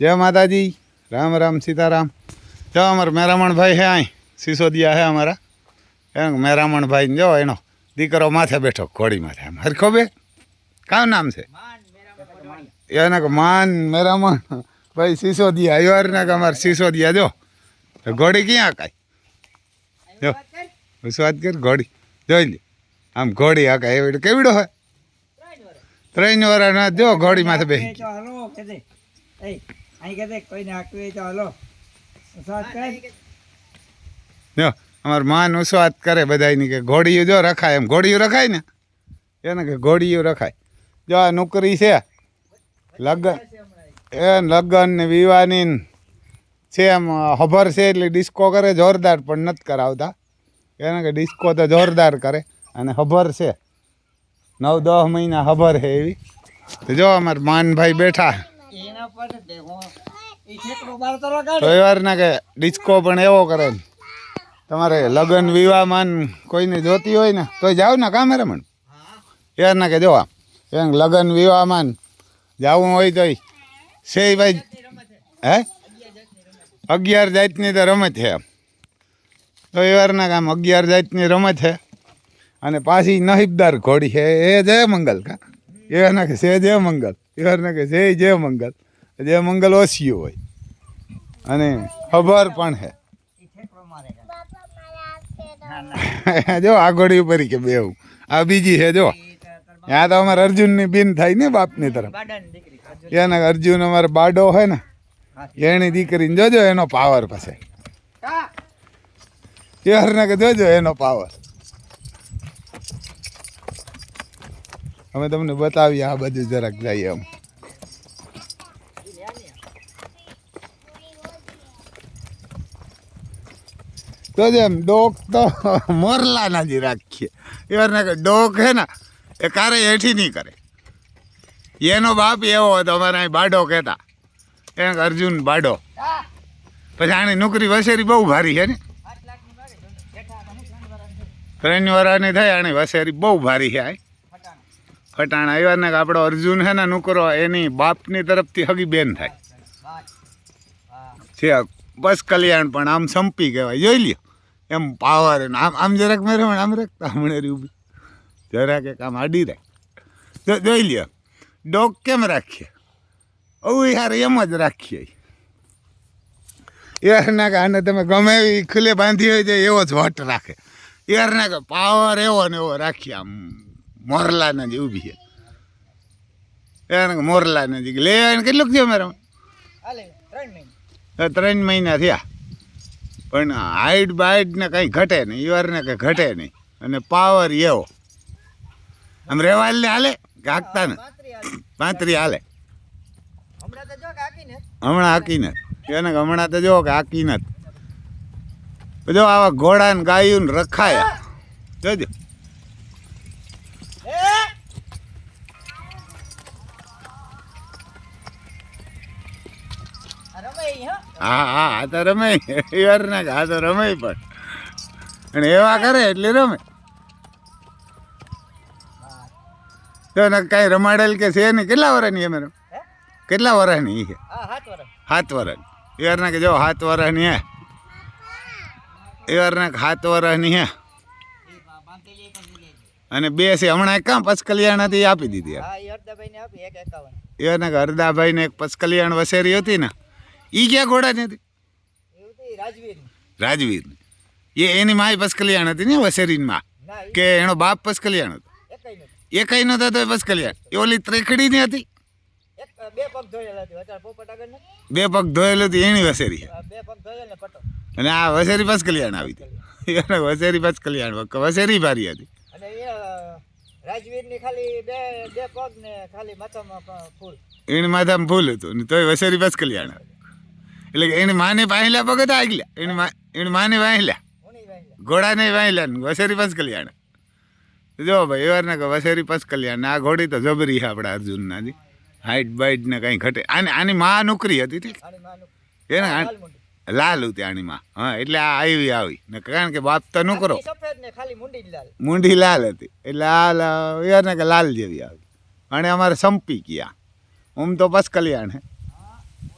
જય માતાજી. રામ રામ સીતારામ. જો અમારા મેરામણભાઈ હે અહીં સિસોદિયા હે અમારા. એમ મેરામણભાઈ જો એનો દીકરો માથે બેઠો, ઘોડી માથે આમ હરખો બે કામ નામ છે? એને કે માન મેરામણ. ભાઈ સિસોદિયા યુઆર ને કે અમારે સિસોદિયા, જો. ઘોડી ક્યાં કાંઈ જો. વિશ્વાસ કર, ઘોડી. જોઈ લે. આમ ઘોડી હકાય એવી કેવડો હોય? ત્રણ વાર જો ઘોડી માથે બેસી એ. અહીં કદે કોઈને હાંકવું હોય તો હાલો. સાત કર? જો અમારું માન ઉસવાત કરે બધાયની કે ઘોડીયું જો રખાય એમ. ઘોડીયું રખાય ને? એને કે ઘોડીયું રખાય. જો આ નોકરી છે. લગ્ન એ લગ્ન ને વિવાની છે એમ હભર છે એટલે ડિસ્કો કરે જોરદાર પણ નથી કરાવતા. એને કે ડિસ્કો તો જોરદાર કરે અને હભર છે. નવ દસ મહિના હભર છે એવી. તો જો અમાર માનભાઈ બેઠા. એના પર દેખો બાર તો ના કે ડિસ્કો પણ એવો કરે તમારે લગ્ન વિવાહ માન કોઈને જોતી હોય ને તો જાવ ને કામે રમણ યાર ના કે જો એમ લગ્ન વિવાહ માન જાવું હોય તો છે ભાઈ હે? અગિયાર જાતની તો રમત છે તો કામ અગિયાર જાતની રમત છે. અને પાછી નહીબદાર ઘોડી છે. એ જય મંગલ કા? એવાના કે છે જય મંગલ એવાના કે છે જય મંગલ જય મંગલ ઓછિયું હોય. અને ખબર પણ ના ના જો આ ઘોડી ઉપર કે બેવું આ બીજી છે જો. ત્યાં તો અમારે અર્જુનની બિન થાય ને બાપની તરફ. એના અર્જુન અમારે બાડો હોય ને એની દીકરીને જોજો એનો પાવર પછી. કા? યારને કે જોજો એનો પાવર અમે તમને બતાવીએ આ બધું જરાક જઈએ એમ. તો એમ ડોક તો મોરલાના જ રાખીએ. કે ડોક હે ને, એ કારે હેઠી નહીં કરે. એનો બાપ એવો હતો, અમારે અહીં બાડો કહેતા. એને અર્જુન બાડો. પછી આની નોકરી વસેરી બહુ ભારી છે ને? ત્રણ છે. થઈ, આની વસેરી બહુ ભારી છે આ. ફટાણ આવ્યા ને કે આપણો અર્જુન છે ને નુકરો, એની બાપની તરફથી હગી બેન થાય. છે, બસ કલ્યાણ, પણ આમ સંપી કહેવાય. જોઈ લ્યો. એમ પાવર આમ આમ જરાક મેરે આમ રાખતા હમણાં ઊભી જરાક એક આમ આડી રાખ. જોઈ લ્યો. ડોગ કેમ રાખીએ? ઓ યાર એમ જ રાખીએ. યાર ના કે આને તમે ગમે એવી ખુલ્લે બાંધી હોય તો એવો જ વટ રાખે. યાર ના કે પાવર એવો ને એવો રાખીએ આમ. મોરલાના નજી ઊભી છે. યાર કે મોરલાના જ લે એને કેટલું થયું મારા ત્રણ મહિને. થયા. પણ હાઈટ બાઈટ ને કંઈ ઘટે નહીં ઈવરને કંઈ ઘટે નહીં. અને પાવર એવો. આમ રેવાલ ને હાલે હાંકતા ને? પાંત્રી હાલે. હમણાં હાકીને હમણાં એને હમણાં તો જો કે હાકીને નથી. જો આવા ઘોડા ને ગાયું ને રખાયા. જોજો. હં? હા હા આ તો રમે ઈવરને ના આ તો રમે પણ. અને એવા કરે એટલે રમે. તો એને કાંઈ રમાડેલ કે છે નહીં? કેટલા વર્ષની એમ કેટલા વર્ષની છે? હા સાત વર્ષ સાત ના કે જો સાત વર્ષની હે? એવારના ના સાત વર્ષની હે. અને બે છે. હમણાં કાં પચકલ્યાણ હતી આપી દીધી હા ઈ અડધાભાઈને આપી એક કે હરદાભાઈને એક પચકલ્યાણ વસેરી હતી ને એ ક્યાં ઘોડાની હતી રાજવીર. એ એની માય પચકલ્યાણ હતી ને વસેરીની માં કે એનો બાપ પચકલ્યાણ હતો? એકેય નથી એ કઈ નતો તો પચકલ્યાણ એ ઓલી ત્રેખડીની હતી? બે પગ ધોયેલા હતી. હતી એની વસેરી અને આ વસેરી પચકલ્યાણ આવી હતી. એને વસેરી પચકલ્યાણ વસેરી ભારી હતી. રાજવીરની ખાલી બે બે પગ ને ખાલી માથામાં ફૂલ. એની માથામાં ફૂલ હતું ને તોય વસેરી બસ કલ્યાણ એટલે કે એની માને વાહેલા પગ હતા આગલા એની મા એની માને વાહેલા. ઘોડાને વાહેલા ને વસેરી પંચ કલ્યાણ. જો ભાઈ એવાર ને કે વસેરી પંચ કલ્યાણ આ ઘોડી તો જબરી છે આપણા અર્જુનનાજી હાઈટ બાઈટ ને કંઈ ઘટે. આની આની માં નોકરી હતી ઠીક? એને લાલ લાલ હતી આની માં. હા એટલે આ આવી આવી. ને કારણ કે બાપ તો નો કરો. મુંડી લાલ. મૂંઢી લાલ હતી. એટલે આ લા- યાર ને કે લાલ જેવી આવી. અને અમારે સંપી ગયા. ઓમ તો પસ કલ્યાણ હે.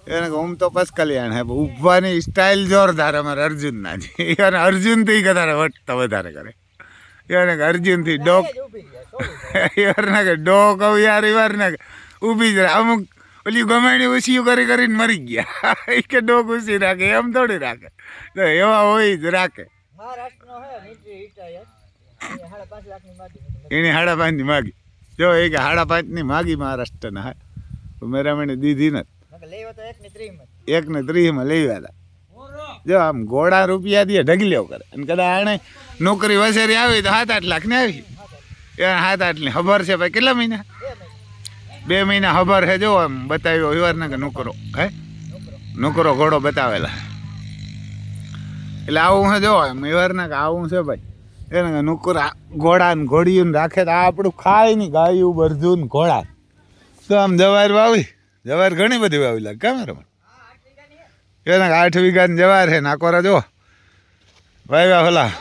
એને હું તો પસકલિયાણ હે ઉભવાની સ્ટાઇલ જોરદાર અમારે અર્જુનના છે. અર્જુનથી કદાચ વટતા વધારે કરે. એને કે અર્જુનથી ડોક એ જ ઊભી ગયા સોળી યારના કે ડો કહું યાર યાર ઊભી જ રહે. અમુક ઓલી ગમેણી ઉછીયું કરી કરીને મરી ગયા. એ કે ડોક ઉછી રાખે એમ થોડી રાખે. તો એવા હોય જ રાખે. મહારાષ્ટ્રનો હે મિલિટરી રિટાયર અહીંયા સાડા પાંચ લાખની માગી પાંચની માગી. જો એ કે સાડા પાંચની માગી મહારાષ્ટ્રના હા. મેરામણી દીધી નથી. નકર ને ત્રીસમાં લઈ આવ્યા હતા જો આમ ઘોડા રૂપિયા દે ઢગલ્યો કરે. અને કદાચ આણે નોકરી વસેરી આવી તો સાત આઠ લાખ ને આવી. એ સાત આઠની ખબર છે ભાઈ કેટલા મહિના? બે મહિના ખબર છે. જો આમ બતાવ્યો વિવારના કે નોકરો, હે? નોકરો ઘોડો બતાવેલા. એટલે આવું છે, જો એમ વિવારના કે આવું છે ભાઈ. એને નોકરા ઘોડા ને ઘોડિયું રાખે તો આપણું ખાય નહીં ગાયું બરજું ઘોડા તો આમ જવાર વાવી. જવાર ઘણી બધી વાવી લાગે. કેમ એના આઠ વીઘાની જવાર છે નાકોરા જો વાવ્યા ઓલા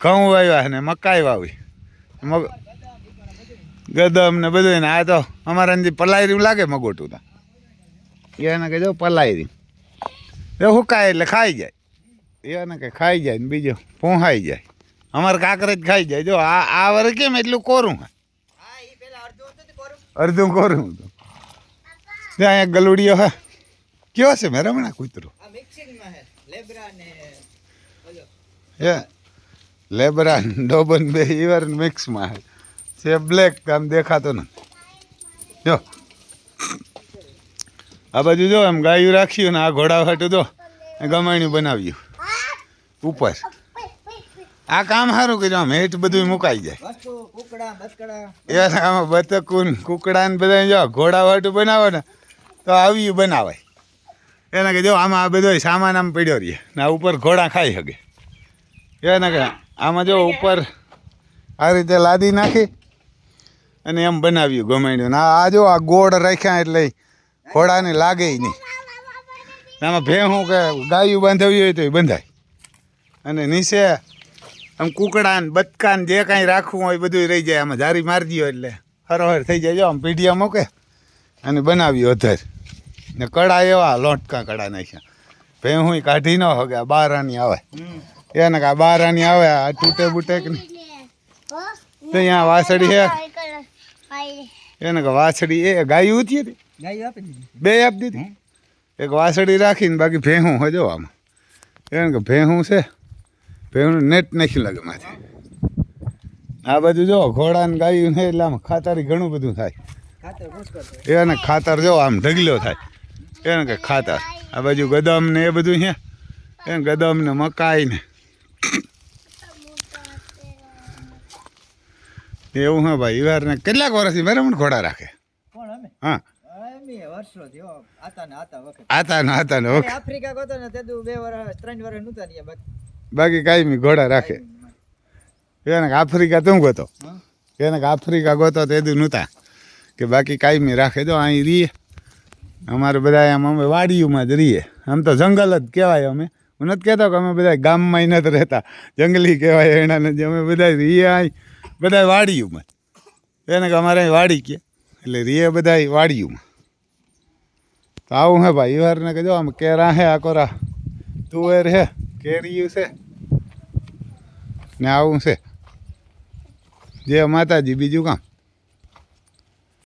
ઘઉં વાવ્યા ને મકાઈ વાવી. મગ ગદમ ને બધું ને આ તો અમારા જે પલાયરી લાગે મગોટું તા. એને કહે જો પલાયરી. એ હુકાય એટલે ખાઈ જાય. એને કંઈ ખાઈ જાય ને બીજો પોહાઈ જાય. અમારે કાંકરેજ ખાઈ જાય. જો આ આ વરે કેમ એટલું કોરું. અડધું કોરું હતું. ત્યાં એક ગલુડિયો હે. કેવો છે મેં રમણા કૂતરો? હે લેબ્રા ડોબન બે ઇવર મિક્સમાં છે બ્લેક આમ દેખાતો ને જો. આ બાજુ જો એમ ગાયું રાખ્યું ને આ ઘોડા હાટું જો ગમાણ્યું બનાવ્યું. ઉપર. આ કામ સારું કર્યું આમ હેઠ બધું મુકાઈ જાય. એ આમાં બતકું કુકડા ને બધા જો ઘોડા વાટું બનાવો ને તો આવ્યું બનાવાય. એને કે જો આમાં આ બધો સામાન આમ પડ્યો રહીએ ને ઉપર ઘોડા ખાઈ શકે એને કે આમાં જો ઉપર આ રીતે લાદી નાખી અને એમ બનાવ્યું ગમાડ્યું ને આ જો આ ગોળ રાખ્યા એટલે ઘોડાને લાગે નહીં. આમાં ભેહું કે ગાયું બાંધવી હોય તો એ બંધાય. અને નીચે આમ કુકડા ને જે કાંઈ રાખવું હોય બધું રહી જાય. આમાં જારી મારજી હોય એટલે હરોહર થઈ જાય. જો આમ પીઢિયા મૂકે અને બનાવ્યું અધર. ને કડા એવા લોટકા કડા નાખ્યા. ભેહું કાઢી ન હગે બાર બારાની આવે. એને કા બાર બારાની આવે આ તૂટે બૂટે કે તો અહીંયા વાસળી છે એને કે વાસળી એ ગાયું હતી. હતી બે આપી દીધી. એક વાસળી રાખીને બાકી ભેહું હજો આમાં. એને કે ભેહું છે. ભેહું નેટ નાખી લાગે માથે. આ બધું જો ઘોડા ને ગાયું છે એટલે આમ ખાતર ઘણું બધું થાય. એને ખાતર જો આમ ઢગલો થાય. એને કે ખાતર આ બાજુ ગદમ ને એ બધું છે એને ગદમ ને મકાઈ ને. એવું હા ભાઈ વાર ને કેટલાક વર્ષથી બરાબર ઘોડા રાખે. હા. બાકી. કાયમી ઘોડા રાખે. એને આફ્રિકા તું ગોતો. એને આફ્રિકા ગોતો તે દી નહોતા. કે બાકી કાયમી રાખે. જો અહીં રહીએ અમારે બધા આમ અમે વાડીઓમાં જ રહીએ. આમ તો જંગલ જ કહેવાય અમે. હું નથી કહેતો કે અમે બધા ગામમાં નથી રહેતા. જંગલી કહેવાય એના જ અમે બધા રહીએ અહીં બધા વાડીઓમાં. એને કે અમારે અહીં વાડી કે. એટલે રહીએ બધા વાડીઓમાં. તો આવું હે ભાઈ. વારને કહેજો આમ કેરા હે આકોરા તુવેર હે કેરીયું છે. ને આવું છે. જે માતાજી. બીજું કામ?